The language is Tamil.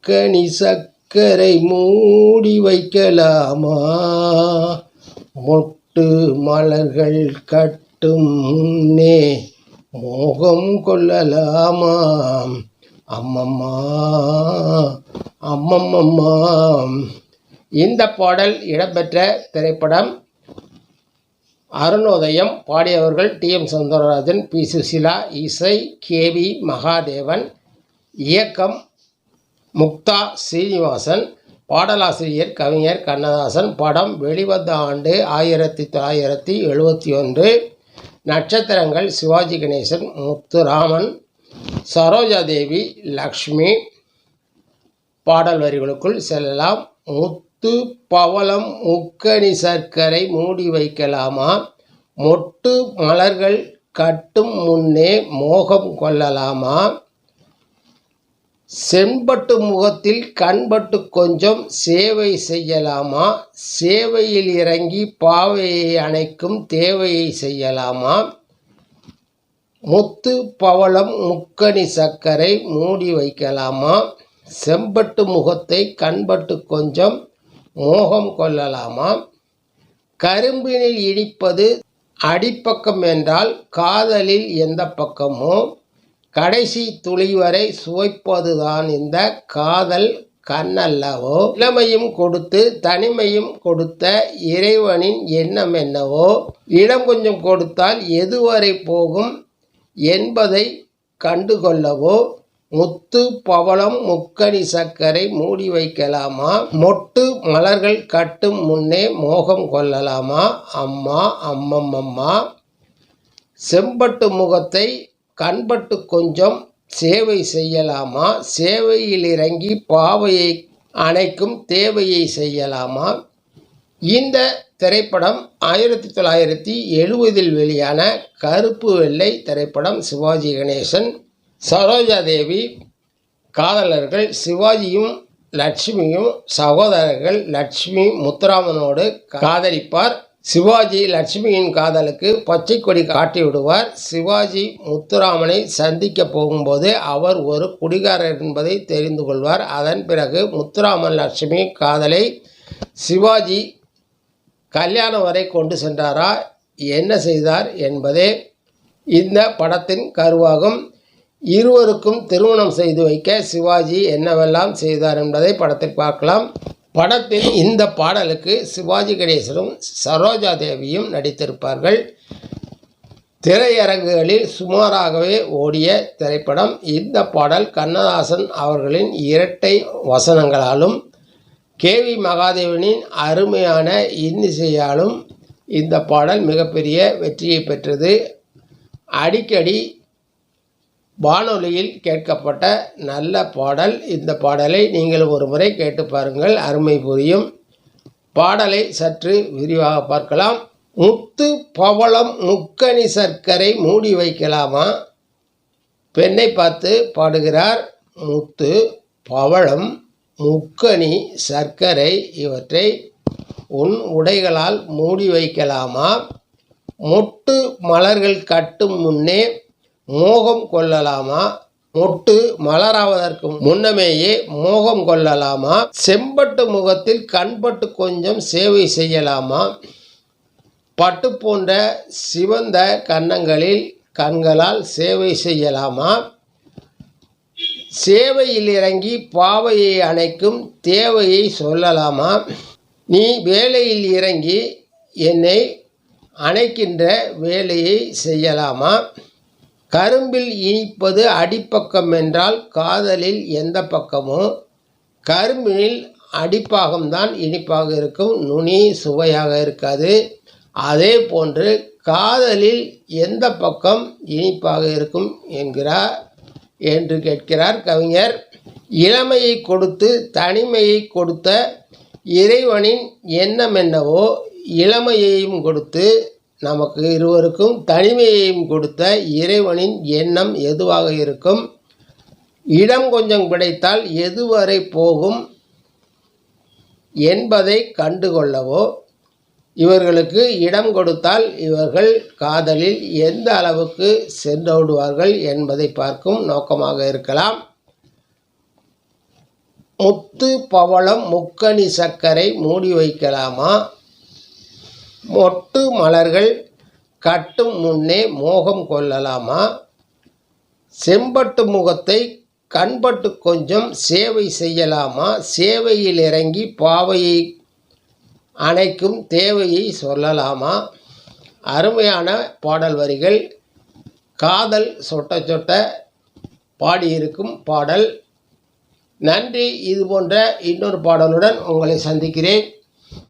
கனி சக்கரை மூடி வைக்கலாமா? மொட்டு மலர்கள் கட்டும் முன்னே மோகம் கொள்ளலாமா? அம்மம்மா அம்மம்மம்மா. இந்த பாடல் இடம்பெற்ற திரைப்படம் அருணோதயம் பாடியவர்கள் T. M. Soundararajan P. Susheela இசை கே. வி. மகாதேவன் இயக்கம் முக்தா ஸ்ரீனிவாசன் பாடலாசிரியர் கவிஞர் கண்ணதாசன் படம் வெளிவந்த ஆண்டு ஆயிரத்தி தொள்ளாயிரத்தி எழுபத்தி ஒன்று. நட்சத்திரங்கள் சிவாஜி கணேசன் முத்துராமன் சரோஜாதேவி லக்ஷ்மி. பாடல் வரிகளுக்குள் செல்லலாம். முத்து பவளம் முக்கணி சர்க்கரை மூடி வைக்கலாமா? மொட்டு மலர்கள் கட்டும் முன்னே மோகம் கொள்ளலாமா? செம்பட்டு முகத்தில் கண்பட்டு கொஞ்சம் சேவை செய்யலாமா? சேவையில் இறங்கி பாவையை அணைக்கும் தேவையை செய்யலாமா? முத்து பவளம் முக்கணி சர்க்கரை மூடி வைக்கலாமா? செம்பட்டு முகத்தை கண்பட்டு கொஞ்சம் மோகம் கொள்ளலாமா? கரும்பினில் இனிப்பது அடிப்பக்கம் என்றால் காதலில் எந்த பக்கமோ? கடைசி துளி வரை சுவைப்பதுதான் இந்த காதல் கண்ணல்லவோ? இளமையும் கொடுத்து தனிமையும் கொடுத்த இறைவனின் எண்ணம் என்னவோ? இடம் கொஞ்சம் கொடுத்தால் எதுவரை போகும் என்பதை கண்டுகொள்ளவோ? முத்து பவளம் முக்கணி சர்க்கரை மூடி வைக்கலாமா? மொட்டு மலர்கள் கட்டும் முன்னே மோகம் கொள்ளலாமா? அம்மா அம்மம்மம்மா செம்பட்டு முகத்தை கண்பட்டு கொஞ்சம் சேவை செய்யலாமா? சேவையில் இறங்கி பாவையை அணைக்கும் தேவையை செய்யலாமா? இந்த திரைப்படம் ஆயிரத்தி தொள்ளாயிரத்தி எழுபதில் வெளியான கருப்பு வெள்ளை திரைப்படம் சிவாஜி கணேசன் சரோஜா தேவி காதலர்கள் சிவாஜியும் லட்சுமியும் சகோதரர்கள் லட்சுமி முத்துராமனோடு காதலிப்பார். சிவாஜி லட்சுமியின் காதலுக்கு பச்சை கொடி காட்டி விடுவார். சிவாஜி முத்துராமனை சந்திக்க போகும்போது அவர் ஒரு குடிகாரர் என்பதை தெரிந்து கொள்வார். அதன் பிறகு முத்துராமன் லட்சுமி காதலை சிவாஜி கல்யாணம் வரை கொண்டு சென்றாரா? என்ன செய்தார் என்பதே இந்த படத்தின் கருவாகும். இருவருக்கும் திருமணம் செய்து வைக்க சிவாஜி என்னவெல்லாம் செய்தார் என்பதை படத்தில் பார்க்கலாம். படத்தில் இந்த பாடலுக்கு சிவாஜி கணேசனும் சரோஜா தேவியும் நடித்திருப்பார்கள். திரையரங்குகளில் சுமாராகவே ஓடிய திரைப்படம் இந்த பாடல் கண்ணதாசன் அவர்களின் இரட்டை வசனங்களாலும் கே. வி. மகாதேவனின் அருமையான இன்னிசையாலும் இந்த பாடல் மிகப்பெரிய வெற்றியை பெற்றது. அடிக்கடி வானொலியில் கேட்கப்பட்ட நல்ல பாடல். இந்த பாடலை நீங்கள் ஒரு முறை கேட்டு பாருங்கள். அருமை புரியும். பாடலை சற்று விரிவாக பார்க்கலாம். முத்து பவளம் முக்கணி சர்க்கரை மூடி வைக்கலாமா? பெண்ணை பார்த்து பாடுகிறார் முத்து பவளம் முக்கணி சர்க்கரை இவற்றை உன் உடைகளால் மூடி வைக்கலாமா? மொட்டு மலர்கள் கட்டும் முன்னே மோகம் கொள்ளலாமா? மொட்டு மலராவதற்கு முன்னமேயே மோகம் கொள்ளலாமா? செம்பட்டு முகத்தில் கண்பட்டு கொஞ்சம் சேவை செய்யலாமா? பட்டு போன்ற சிவந்த கன்னங்களில் கண்களால் சேவை செய்யலாமா? சேவையில் இறங்கி பாவையை அணைக்கும் தேவையை சொல்லலாமா? நீ வேலையில் இறங்கி என்னை அணைக்கின்ற வேலையை செய்யலாமா? கரும்பில் இனிப்பது அடிப்பக்கம் என்றால் காதலில் எந்த பக்கமோ கரும்பில் அடிப்பாகம்தான் இனிப்பாக இருக்கும் நுனி சுவையாக இருக்காது. அதே போன்று காதலில் எந்த பக்கம் இனிப்பாக இருக்கும் என்கிறார் என்று கேட்கிறார் கவிஞர். இளமையை கொடுத்து தனிமையை கொடுத்த இறைவனின் எண்ணம் என்னவோ இளமையையும் கொடுத்து நமக்கு இருவருக்கும் தனிமையையும் கொடுத்த இறைவனின் எண்ணம் எதுவாக இருக்கும்? இடம் கொஞ்சம் கிடைத்தால் எதுவரை போகும் என்பதை கண்டுகொள்ளவோ? இவர்களுக்கு இடம் கொடுத்தால் இவர்கள் காதலில் எந்த அளவுக்கு சென்றோடுவார்கள் என்பதை பார்க்கும் நோக்கமாக இருக்கலாம். முத்து பவளம் முக்கணி சர்க்கரை மூடி வைக்கலாமா? மொட்டு மலர்கள் கட்டும் முன்னே மோகம் கொள்ளலாமா? செம்பட்டு முகத்தை கண்பட்டு கொஞ்சம் சேவை செய்யலாமா? சேவையில் இறங்கி பாவையை அணைக்கும் தேவையை சொல்லலாமா? அருமையான பாடல் வரிகள். காதல் சொட்ட சொட்ட பாடியிருக்கும் பாடல். நன்றி இது போன்ற இன்னொரு பாடலுடன் உங்களை சந்திக்கிறேன்.